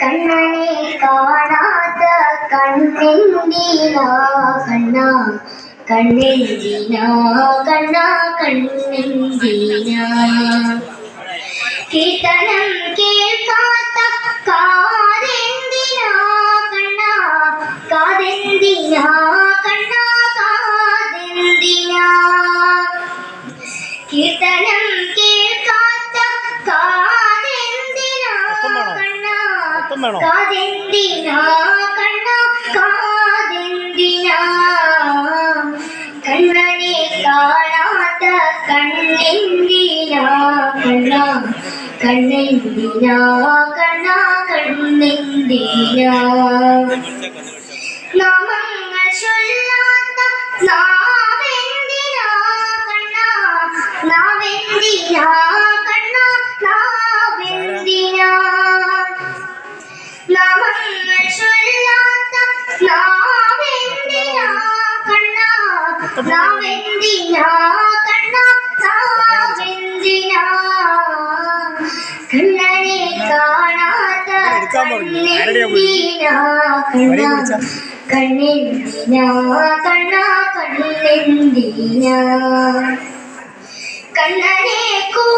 കണ്ണനെ കാണാത്ത കണ്ണെന്തിനാ കണ്ണ കണ്ണെന്തിനാ കണ്ണ കണ്ണെന്തിനാ കീർത്തനം കേൾക്കാത്ത മൊത്തം വേണോ? കണ്ണനെ കാണാത്ത കണ്ണെന്തിനാ? കണ്ണ കണ്ണെന്തിനാ? കണ്ണ കണ്ണെന്തിനാ? നാമങ്ങൾ ചൊല്ലാത്ത നാവെന്തിനാ കണ്ണ നാവെന്തിനാ കണ്ണനെ കാണാത്ത? കണ്ണെന്തിനാ കണ്ണ. കണ്ണെന്തിനാ കണ്ണ കണ്ണെന്തിനാ കണ്ണനെ കൂപ്പാത്ത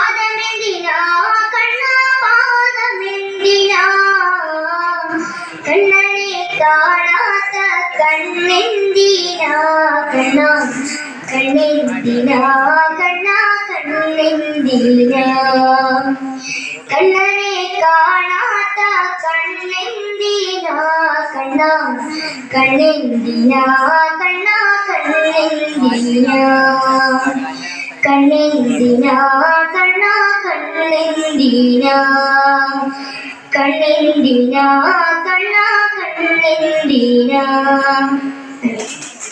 പാദമെന്തിനാ? കണ്ണ പാദമെന്തിനാ കണ്ണനെ കാണാത്ത കണ്ണെന്തിനാ? കണ്ണ കണ്ണെന്തിനാ? കണ്ണ കണ്ണെന്തിനാ? കണ്ണനെ കാണാത്ത കണ്ണെന്തിനാ? കണ്ണ കണ്ണെന്തിനാ? കണ്ണ കണ്ണെന്തിനാ? കണ്ണെന്തിനാ? കണ്ണ കണ്ണെന്തിനാ? കണ്ണെന്തിനാ? കണ്ണ കണ്ണെന്തിനാ?